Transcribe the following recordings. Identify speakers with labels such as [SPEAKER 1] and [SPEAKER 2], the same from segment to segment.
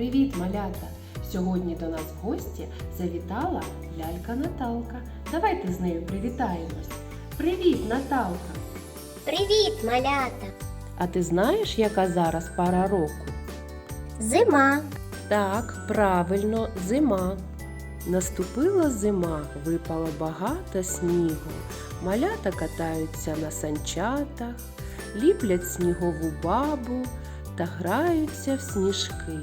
[SPEAKER 1] Привіт, малята! Сьогодні до нас в гості завітала лялька Наталка. Давайте з нею привітаємось. Привіт, Наталка!
[SPEAKER 2] Привіт, малята!
[SPEAKER 1] А ти знаєш, яка зараз пара року?
[SPEAKER 2] Зима.
[SPEAKER 1] Так, правильно, зима. Наступила зима, випало багато снігу. Малята катаються на санчатах, ліплять снігову бабу та граються в сніжки.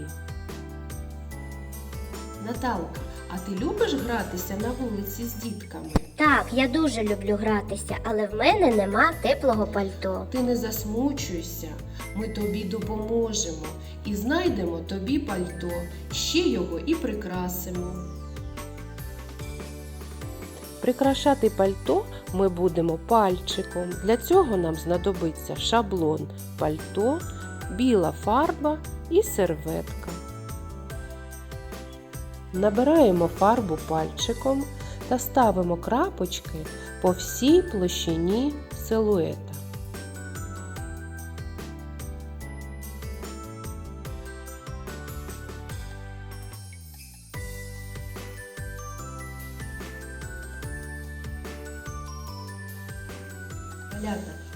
[SPEAKER 1] Наталка, а ти любиш гратися на вулиці з дітками?
[SPEAKER 2] Так, я дуже люблю гратися, але в мене нема теплого пальто.
[SPEAKER 1] Ти не засмучуйся, ми тобі допоможемо і знайдемо тобі пальто, ще його і прикрасимо. Прикрашати пальто ми будемо пальчиком. Для цього нам знадобиться шаблон пальто, біла фарба і серветка. Набираємо фарбу пальчиком та ставимо крапочки по всій площині силуета.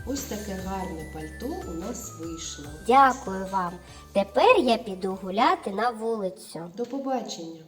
[SPEAKER 1] Ось таке гарне пальто у нас вийшло.
[SPEAKER 2] Дякую вам. Тепер я піду гуляти на вулицю.
[SPEAKER 1] До побачення!